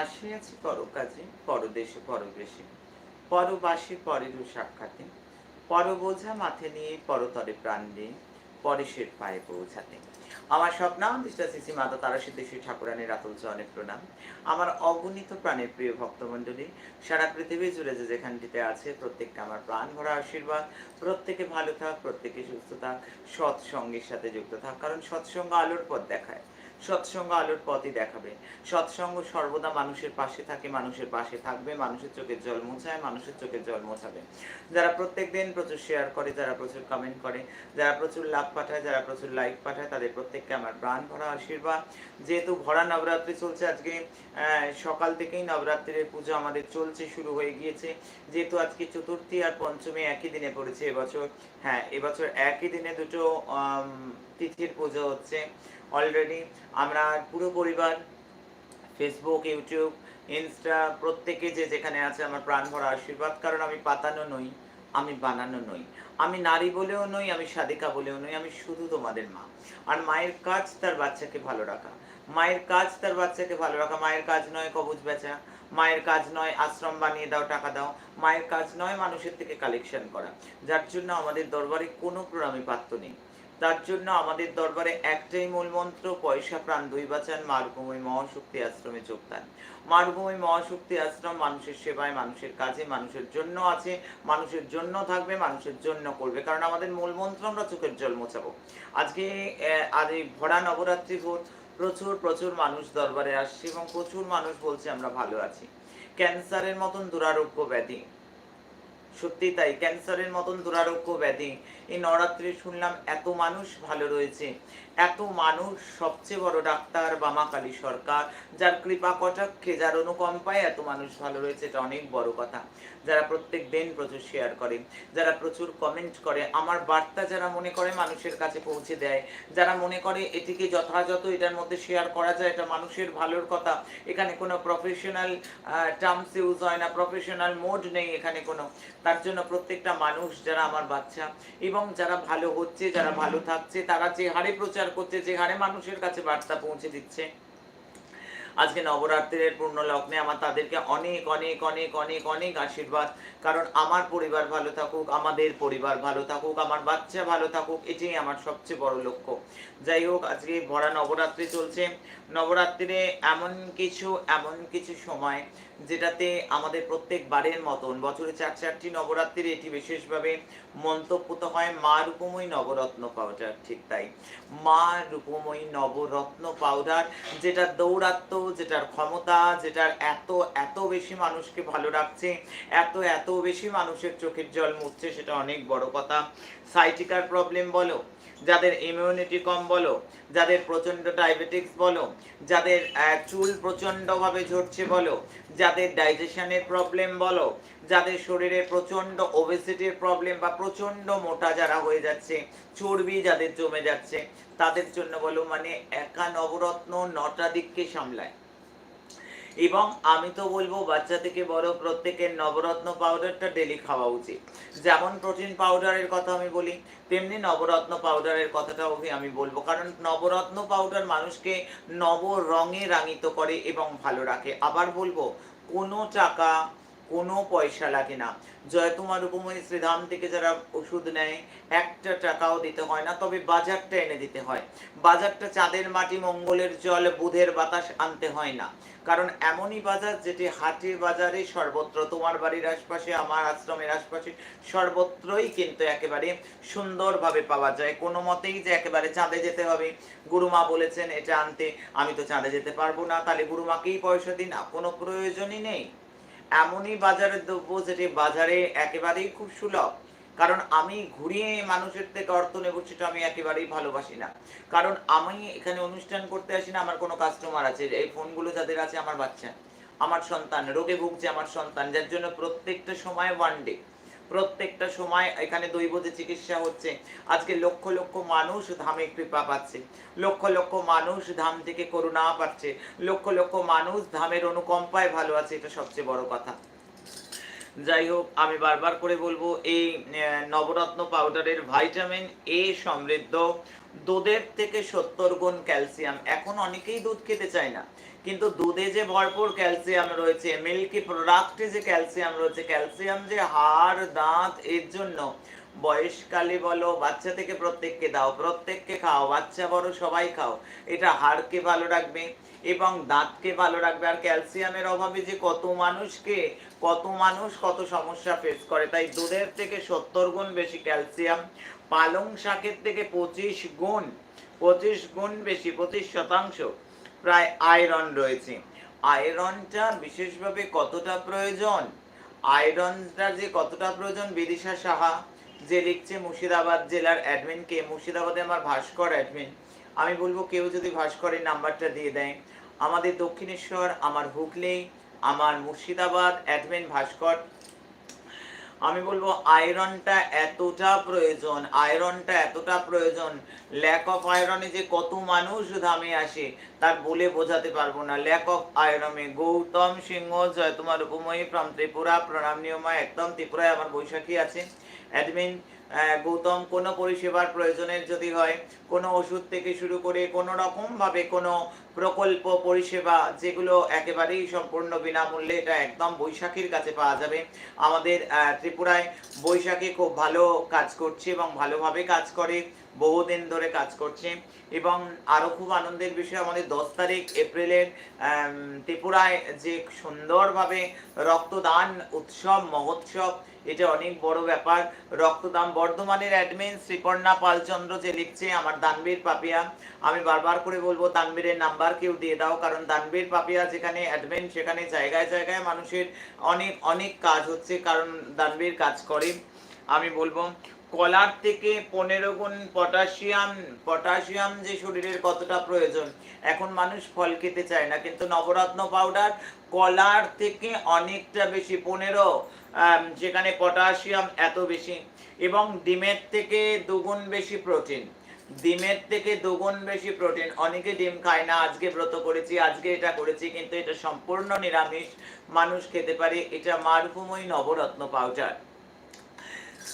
আসিয়াছি পরকাজে, পরদেশে, পরবেশে। পরবাসী পরেরও সাক্ষাতে পর বোঝা মাথে নিয়ে পরতরে প্রাণ দিয়ে পরেশের পায়ে পৌঁছাতে। আমার স্বপ্নাদিষ্টা শ্রী মাতা তারা সিদ্ধেশ্বরী ঠাকুরানীর আতুল চরণে প্রণাম। আমার অগণিত প্রাণের প্রিয় ভক্তমণ্ডলী, সারা পৃথিবী জুড়ে যে যেখানটিতে আছে, প্রত্যেকটা আমার প্রাণ ভরা আশীর্বাদ। প্রত্যেকে ভালো থাক, প্রত্যেকে সুস্থ থাক, সৎসঙ্গের সাথে যুক্ত থাক। কারণ সৎসঙ্গ আলোর পথ দেখায়। সৎসঙ্গ আলোর পথই দেখাবে। সৎসঙ্গ সর্বদা মানুষের পাশে থাকে, মানুষের পাশে থাকবে, মানুষের চোখের জল মোছায়, মানুষের চোখের জল মোছাবে। যারা প্রত্যেক দিন প্রচুর শেয়ার করে, যারা প্রচুর কমেন্ট করে, যারা প্রচুর লাভ পাঠায়, যারা প্রচুর লাইক পাঠায়, তাদের প্রত্যেককে আমার প্রাণ ভরা আশীর্বাদ। যেহেতু ভরা নবরাত্রি চলছে আজকে সকাল থেকেই নবরাত্রির পুজো আমাদের চলছে, শুরু হয়ে গিয়েছে। যেহেতু আজকে চতুর্থী আর পঞ্চমী একই দিনে পড়েছে এবছর হ্যাঁ এবছর একই দিনে দুটো তিথির পুজো হচ্ছে। অলরেডি আমরা পুরো পরিবার ফেসবুক ইউটিউব ইনস্টা প্রত্যেকে যে যেখানে আছে আমার প্রাণ ভরা আশীর্বাদ, কারণ আমি পাতানো নই, আমি বানানো নই। আমি নারী বলেও নই, আমি সাধিকা বলেও নই, আমি শুধু তোমাদের মা। আর মায়ের কাজ তার বাচ্চাকে ভালো রাখা। মায়ের কাজ তার বাচ্চাকে ভালো রাখা। মায়ের কাজ নয় কবুজ বেচা। মায়ের কাজ নয় আশ্রম বানিয়ে দাও, টাকা দাও। মায়ের কাজ নয় মানুষের থেকে কালেকশন করা। যার জন্য আমাদের দরবারে কোনো প্রণামী পাত্র নেই। তার জন্য আমাদের দরবারে একটাই মূল মন্ত্র পয়সা, প্রাণ, দুই বাঁচান, মারুভূমি মহাশক্তি আশ্রমে যোগদান। মারুভূমি মহাশক্তি আশ্রম মানুষের সেবায়, মানুষের কাজে, মানুষের জন্য আছে, মানুষের জন্য থাকবে, মানুষের জন্য করবে, কারণ আমাদের মূল মন্ত্র আমরা চোখের জল মোছাবো। আজকে আজ এই ভরা নবরাত্রি ভোর প্রচুর প্রচুর মানুষ দরবারে আসছে এবং প্রচুর মানুষ বলছে আমরা ভালো আছি। ক্যান্সারের মতন দুরারোগ্য ব্যাধি। সত্যি তাই, ক্যান্সারের মতন দুরারোগ্য ব্যাধি এই নবরাত্রি শুনলাম এত মানুষ ভালো রয়েছে। এত মানুষ সবচেয়ে বড় ডাক্তার বামা কালী সরকার, যার কৃপা কটাক্ষে, যার অনুকম্পায় এত মানুষ ভালো রয়েছে, এটা অনেক বড় কথা। যারা প্রত্যেক দিন প্রচুর শেয়ার করে, যারা প্রচুর কমেন্ট করে, আমার বার্তা যারা মনে করে মানুষের কাছে পৌঁছে দেয়, যারা মনে করে এটিকে যথাযথ এটার মধ্যে শেয়ার করা যায়, এটা মানুষের ভালোর কথা। এখানে কোনো প্রফেশনাল টার্মস ইউজ হয় না প্রফেশনাল মোড নেই এখানে কোনো। তার জন্য প্রত্যেকটা মানুষ, যারা আমার বাচ্চা এবং যারা ভালো হচ্ছে, যারা ভালো থাকছে, তারা যে হারে প্রচার করছে, যে হারে মানুষের কাছে বার্তা পৌঁছে দিচ্ছে আজকে নবরাত্রির পূর্ণ লগ্নে আমার তাদেরকে অনেক অনেক অনেক অনেক অনেক আশীর্বাদ। কারণ আমার পরিবার ভালো থাকুক, আমাদের পরিবার ভালো থাকুক, আমার বাচ্চা ভালো থাকুক, এটাই আমার সবচেয়ে বড় লক্ষ্য। যাই হোক, আজকে ভরা নবরাত্রি চলছে। নবরাত্রিরে এমন কিছু এমন কিছু সময় যেটাতে আমাদের প্রত্যেক বারের মতন বছরে চার, চারটি নবরাত্রির এটি বিশেষভাবে মন্তব্যত হয়, মা রূপময়ী নবরত্ন পাউডার। ঠিক তাই। মা রূপময়ী নবরত্ন পাউডার, যেটা দৌরাত্ম যেটার ক্ষমতা, যেটার এত এত বেশি মানুষকে ভালো রাখছে এত এত বেশি মানুষের চোখের জল মুছছে, সেটা অনেক বড় কথা। সাইটিকার প্রবলেম বলো? যাদের ইমিউনিটি কম বলো, যাদের প্রচণ্ড ডায়াবেটিক্স বলো, যাদের চুল প্রচন্ডভাবে ঝরছে বলো, যাদের ডাইজেশনের প্রবলেম বলো, যাদের শরীরে প্রচণ্ড ওবেসিটির প্রবলেম বা প্রচণ্ড মোটা যারা হয়ে যাচ্ছে, চর্বি যাদের জমে যাচ্ছে, তাদের জন্য বলো মানে একা নবরত্ন নটা দিককে সামলায়। এবং আমি তো বলব বাচ্চা থেকে বড় প্রত্যেকের নবরত্ন পাউডারটা ডেলি খাওয়া উচিত। যেমন প্রোটিন পাউডারের কথা আমি বলি, তেমনি নবরত্ন পাউডারের কথাটাও আমি বলব। কারণ নবরত্ন পাউডার মানুষকে নব রঙে রাঙিত করে এবং ভালো রাখে। আবার বলব, কোনো টাকা কোনো পয়সা লাগে না। জয়তুমার উপময় শ্রীধাম থেকে যারা ওষুধ নেয়, একটা টাকাও দিতে হয় না, তবে বাজারটা এনে দিতে হয়। বাজারটা চাঁদের মাটি, মঙ্গলের জল, বুধের বাতাস আনতে হয় না। কারণ এমনই বাজার যেটি হাটের বাজারে সর্বত্র, তোমার বাড়ির আশপাশে, আমার আশ্রমের আশপাশে সর্বত্রই কিন্তু একেবারে সুন্দরভাবে পাওয়া যায়। কোনো মতেই যে একেবারে চাঁদে যেতে হবে। গুরুমা বলেছেন, এটা আনতে আমি তো চাঁদে যেতে পারব না। তাহলে গুরুমাকেই পয়সা দিন, কোনো প্রয়োজনই নেই। এমনই বাজারের দ্রব্য যেটি বাজারে একেবারেই খুব সুলভ। কারণ আমি ঘুরিয়ে মানুষের থেকে অর্থ নেব সেটা আমি একেবারেই ভালোবাসি না। কারণ আমি এখানে অনুষ্ঠান করতে আসি না, আমার কোনো কাস্টমার আছে। এই ফোনগুলো যাদের আছে, আমার বাচ্চা, আমার সন্তান, রোগে ভুগছে আমার সন্তান, যার জন্য প্রত্যেকটা সময় ওয়ান ডে প্রত্যেকটা সময় এখানে দৈবতে চিকিৎসা হচ্ছে। আজকে লক্ষ লক্ষ মানুষ ধামে কৃপা পাচ্ছে। লক্ষ লক্ষ মানুষ ধাম থেকে করুণা পাচ্ছে। লক্ষ লক্ষ মানুষ ধামের অনুকম্পায় ভালো আছে, এটা সবচেয়ে বড় কথা। যাই হোক, আমি বারবার করে বলব, এই নবরত্ন পাউডারের ভাইটামিন এ সমৃদ্ধ। দুধের থেকে সত্তর গুণ ক্যালসিয়াম এখন অনেকেই দুধ খেতে চায় না। কিন্তু দুধে যে ভরপুর ক্যালসিয়াম রয়েছে, মিল্কি প্রোডাক্টে যে ক্যালসিয়াম রয়েছে, ক্যালসিয়াম যে হাড়, দাঁত, এর জন্য বয়সকালে বলো, বাচ্চা থেকে প্রত্যেককে দাও, প্রত্যেককে খাও, বাচ্চা বড় সবাই খাও, এটা হাড়কে ভালো রাখবে এবং দাঁতকে ভালো রাখবে। আর ক্যালসিয়ামের অভাবে যে কত মানুষকে, কত মানুষ কত সমস্যা ফেস করে, তাই দুধের থেকে সত্তর গুণ বেশি ক্যালসিয়াম, পালং শাকের থেকে পঁচিশ গুণ পঁচিশ গুণ বেশি, পঁচিশ শতাংশ। প্রায় আয়রন রয়েছে। আয়রনটা বিশেষভাবে কতটা প্রয়োজন? আয়রনটা যে কতটা প্রয়োজন বিদিশা সাহা, যে লিখছে মুর্শিদাবাদ জেলার অ্যাডমিন কে। মুর্শিদাবাদে আমার ভাস্কর অ্যাডমিন আমি বলব কেউ যদি ভাস্করের নাম্বারটা দিয়ে দেয়। আমাদের দক্ষিণেশ্বর, আমার হুগলি, আমার মুর্শিদাবাদ অ্যাডমিন ভাস্কর আমি বলব আয়রনটা এতটা প্রয়োজন আয়রনটা এতটা প্রয়োজন ল্যাক অফ আয়রনে যে কত মানুষ ধামে আসে, তার বলে বোঝাতে পারব না। ল্যাক অফ আয়রনে গৌতম সিংহ জয় তোমার উপময়ী ফ্রম ত্রিপুরা, প্রণাম নিয়মা, একদম ত্রিপুরায় আমার বৈশাখী আছে। অ্যাডমিন গৌতম, কোনো পরিষেবার প্রয়োজনের যদি হয়, কোনো ওষুধ থেকে শুরু করে কোনো রকম ভাবে কোনো প্রকল্প, পরিষেবা, যেগুলো একেবারেই সম্পূর্ণ বিনামূল্যে এটা একদম বৈশাখীর কাছে পাওয়া যাবে। আমাদের ত্রিপুরায় বৈশাখী খুব ভালো কাজ করছে এবং ভালোভাবে কাজ করে, বহুদিন ধরে কাজ করছে। এবং আরও খুব আনন্দের বিষয়, আমাদের দশ তারিখ এপ্রিলের ত্রিপুরায় যে সুন্দরভাবে রক্তদান উৎসব, মহোৎসব এটা অনেক বড় ব্যাপার। রক্তদান বর্ধমানের অ্যাডমিন শ্রীপর্ণা পালচন্দ্র যে লিখছে, আমার দানবীর পাপিয়া। আমি বারবার করে বলব দানবীরের নাম্বার কেউ দিয়ে দাও, কারণ দানবীর পাপিয়া যেখানে অ্যাডমিন সেখানে জায়গায় জায়গায় মানুষের অনেক অনেক কাজ হচ্ছে, কারণ দানবীর কাজ করে। আমি বলব, কলার থেকে পনেরো গুণ পটাশিয়াম পটাশিয়াম যে শরীরের কতটা প্রয়োজন, এখন মানুষ ফল খেতে চায় না, কিন্তু নবরত্ন পাউডার কলার থেকে অনেকটা বেশি, পনেরো। যেখানে পটাশিয়াম এত বেশি এবং ডিমের থেকে দুগুণ বেশি প্রোটিন। ডিমের থেকে দুগুণ বেশি প্রোটিন। অনেকে ডিম খায় না, আজকে ব্রত করেছি, আজকে এটা করেছি, কিন্তু এটা সম্পূর্ণ নিরামিষ। মানুষ খেতে পারে এটা মারভূমি নবরত্ন পাউডার।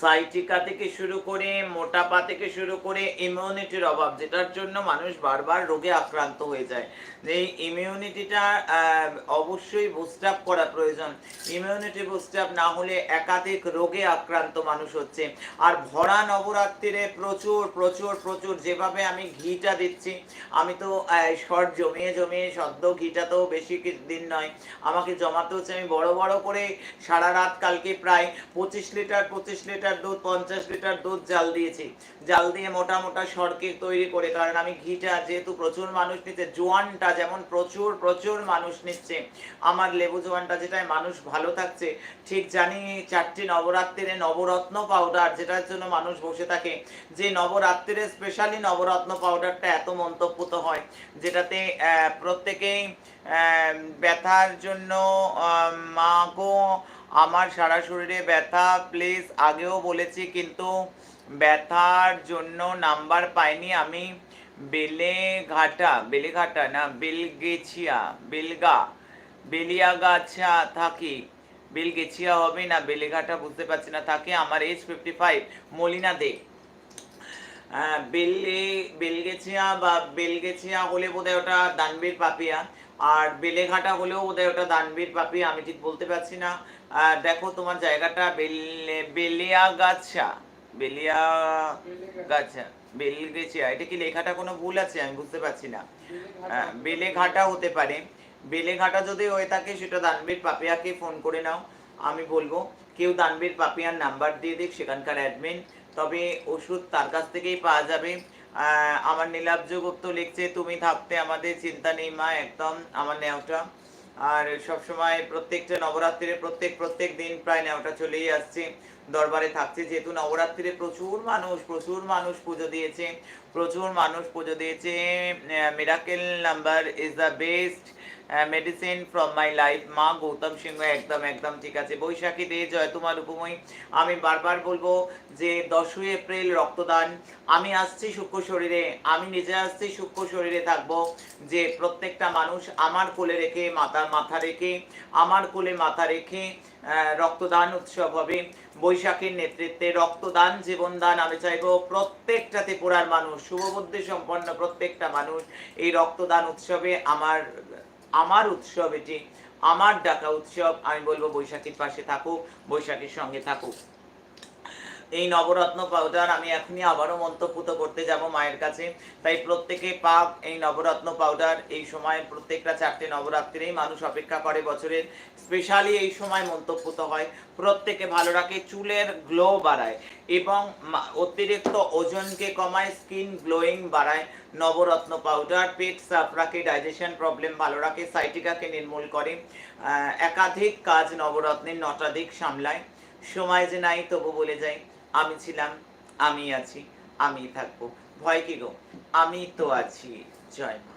সাইটিকা থেকে শুরু করে, মোটাপা থেকে শুরু করে ইমিউনিটির অভাব, যেটার জন্য মানুষ বারবার রোগে আক্রান্ত হয়ে যায়। এই ইমিউনিটিটা অবশ্যই বুস্ট আপ করা প্রয়োজন। ইমিউনিটি বুস্ট আপ না হলে একাধিক রোগে আক্রান্ত মানুষ হচ্ছে। আর ভরা নবরাত্রিরে প্রচুর প্রচুর প্রচুর যেভাবে আমি ঘিটা দিচ্ছি, আমি তো শর্ট জমিয়ে জমিয়ে সদ্য ঘিটা তো বেশি দিন নয়। আমাকে জমাতে হচ্ছে, আমি বড় বড় করে সারা রাত কালকে প্রায় পঁচিশ লিটার পঁচিশ লিটার দুধ, পঞ্চাশ লিটার দুধ জাল দিয়েছি। জাল দিয়ে মোটা মোটা সড়কে তৈরি করে, কারণ আমি ঘিটা যেহেতু প্রচুর মানুষ নিচ্ছে, জোয়ানটা যেমন প্রচুর প্রচুর মানুষ নিচ্ছে, আমার লেবু জোয়ানটা যেটায় মানুষ ভালো থাকছে, ঠিক জানি চারটি নবরাত্রিরে নবরত্ন পাউডার যেটার জন্য মানুষ বসে থাকে, যে নবরাত্রিরে স্পেশালি নবরত্ন পাউডারটা এত মন্তব্যত হয়, যেটাতে প্রত্যেকেই ব্যথার জন্য মা আমার সারা শরীরে ব্যথা প্লিজ আগেও বলেছি কিন্তু ব্যথার জন্য নাম্বার পাইনি আমি। বেলেঘাটা বেলেঘাটা না, বেলগেছিয়া, বেলগা, বেলিয়াগাছা থাকি। বেলগেছিয়া হবে না, বেলেঘাটা বুঝতে পারছি না, থাকে আমার age fifty five Molina Dey. বেলে, বেলগেছিয়া বা বেলগেছিয়া হলে বোধহয় ওটা দানবীর পাপিয়া। আর বেলেঘাটা হলেও বোধহয় ওটা দানবীর পাপিয়া আমি ঠিক বলতে পারছি না। দেখো তোমার জায়গাটা, বেলে, বেলিয়াগাছা বেলিয়া গাছা বেলগেছিয়া, এটা কি লেখাটা কোনো ভুল আছে? আমি বুঝতে পারছি না। বেলেঘাটা হতে পারে। বেলেঘাটা যদি হয়ে থাকে, সেটা দানবীর পাপিয়াকে ফোন করে নাও। আমি বলব, কেউ দানবীর পাপিয়ার নাম্বার দিয়ে দিক, সেখানকার অ্যাডমিন তবে ওষুধ তার কাছ থেকেই পাওয়া যাবে। আমার নীলাব্জ গুপ্ত লিখছে, তুমি থাকতে আমাদের চিন্তা নেই মা, একদম আমার নেওটা আর সবসময় প্রত্যেকটা নবরাত্রির প্রত্যেক প্রত্যেক দিন প্রায় নেওটা চলেই আসছে। দরবারে থাকছে, যেহেতু নবরাত্রিতে প্রচুর মানুষ প্রচুর মানুষ পুজো দিয়েছে। প্রচুর মানুষ পুজো দিয়েছে। Miracle number is the best medicine from my life মা গৌতম সিংহ, একদম একদম ঠিক আছে। বৈশাখী দে, জয় তোমার উপময়। আমি বারবার বলব যে দশই এপ্রিল রক্তদান। আমি আসছি সূক্ষ্ম শরীরে। আমি নিজে আসছি সূক্ষ্ম শরীরে থাকব। যে প্রত্যেকটা মানুষ আমার কোলে রেখে মাথা মাথা রেখে, আমার কোলে মাথা রেখে রক্তদান উৎসব হবে। বৈশাখীর নেতৃত্বে রক্তদান, জীবনদান আমি চাইব প্রত্যেকটা ত্রিপুরার মানুষ। শুভবুদ্ধি সম্পন্ন প্রত্যেকটা মানুষ এই রক্তদান উৎসবে আমার আমার উৎসব এটি আমার ডাকা উৎসব আমি বলব বৈশাখীর পাশে থাকুক বৈশাখীর সঙ্গে থাকুক। এই নবরত্ন পাউডার আমি এখনই আবারও মন্তব্য করতে যাব মায়ের কাছে। তাই প্রত্যেকে পাক এই নবরত্ন পাউডার। এই সময় প্রত্যেকটা চারটে নবরাত্রিরেই মানুষ অপেক্ষা করে বছরের। স্পেশালি এই সময় মন্তব্যত হয়, প্রত্যেকে ভালো রাখে চুলের গ্লো বাড়ায় এবং অতিরিক্ত ওজনকে কমায়, স্কিন গ্লোয়িং বাড়ায় নবরত্ন পাউডার। পেট সাফ রাখে, ডাইজেশন প্রবলেম ভালো রাখে, সাইটিকাকে নির্মূল করে একাধিক কাজ নবরত্নের নটাধিক সামলায়। সময় যে নাই তবু বলে যাই। আমি ছিলাম আমি আছি আমি থাকব। ভয় কি গো? আমি তো আছি জয় মা।